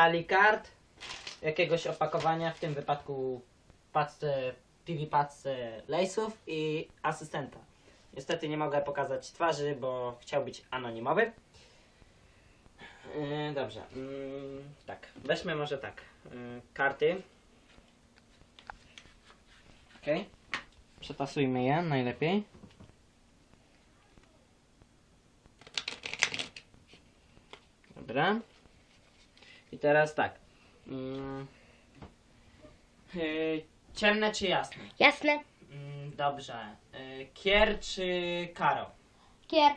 tali kart, jakiegoś opakowania, w tym wypadku paczce, PV paczce lejsów i asystenta. Niestety nie mogę pokazać twarzy, bo chciał być anonimowy. Yy, dobrze, mm, tak, weźmy może tak, yy, karty. Okej, przetasujmy je najlepiej. Dobra. Teraz tak. Mm, yy, ciemne czy jasne? Jasne. Mm, dobrze. Yy, kier czy karo? Kier.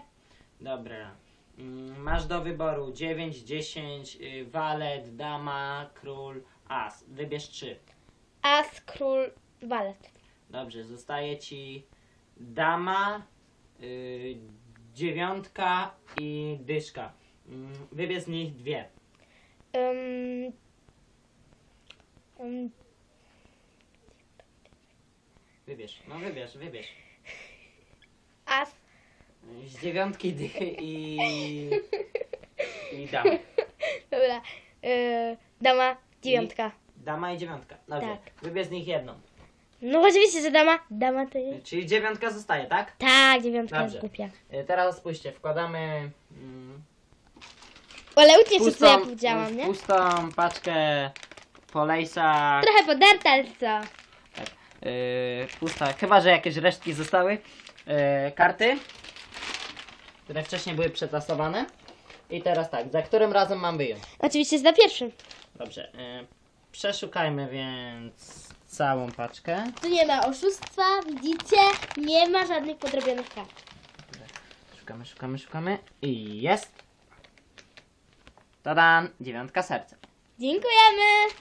Dobra. Mm, masz do wyboru 9, 10, yy, walet, dama, król, as. Wybierz 3. As, król, walet. Dobrze, zostaje ci dama, dziewiątka i dyszka. Mm, wybierz z nich dwie. Um, um, Wybierz, no wybierz, wybierz. as. Z dziewiątki dychy i... i damy. Dobra. Y, dama, dziewiątka. Dama i dziewiątka. Dobrze. Tak. Wybierz z nich jedną. No oczywiście, że dama. Dama to jest... Czyli dziewiątka zostaje, tak? Tak, dziewiątka Dobrze. jest głupia. Y, Teraz spójrzcie, wkładamy mm, Ale uczcie się, co ja powiedziałam, nie? pustą paczkę polejsa. Trochę podarta, ale co? y, pusta, chyba że jakieś resztki zostały. Y, karty, które wcześniej były przetasowane. I teraz tak, za którym razem mam wyjąć? Oczywiście za pierwszym. Dobrze. y, przeszukajmy więc całą paczkę. Tu nie ma oszustwa, widzicie? Nie ma żadnych podrobionych kart. Szukamy, szukamy, szukamy. I jest. Tadan! Dziewiątka serca. Dziękujemy!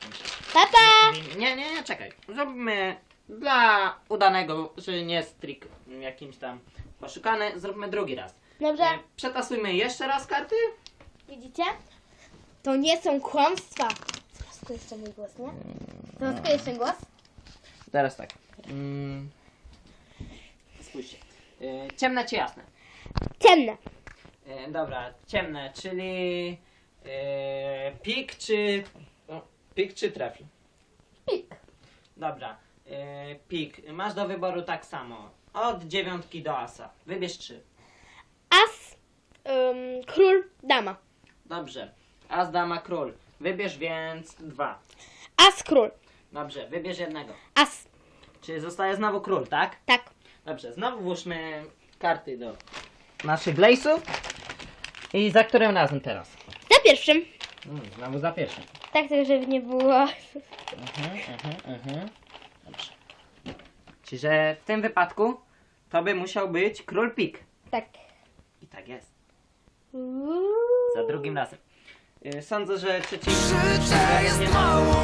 Papa! Nie, nie, nie, czekaj. Zróbmy dla udanego, że nie jest trik jakimś tam poszukany, zróbmy drugi raz. Dobrze, E, Przetasujmy jeszcze raz karty. widzicie? To nie są kłamstwa. Tylko jeszcze mój głos, nie? Tylko jeszcze głos. Teraz tak. Mm. Spójrzcie. E, ciemne czy jasne? Ciemne. E, dobra, ciemne, czyli e, pik czy... O, pik czy trefl? Pik. Dobra. E, pik. Masz do wyboru tak samo. Od dziewiątki do asa. Wybierz trzy. As, ym, król, dama. Dobrze. As, dama, król. Wybierz więc dwa. As, król. Dobrze, wybierz jednego. As. Czyli zostaje znowu król, tak? Tak. Dobrze, znowu włóżmy karty do naszych lejsów. I za którym razem teraz? Za pierwszym. Mm, znowu za pierwszym. Tak, tylko żeby nie było. Mhm, mhm, mhm. Dobrze. Czyli, że w tym wypadku to by musiał być król pik. Tak. I tak jest. Uuu. Za drugim razem. Y, Sądzę, że trzeci... Życie jest małą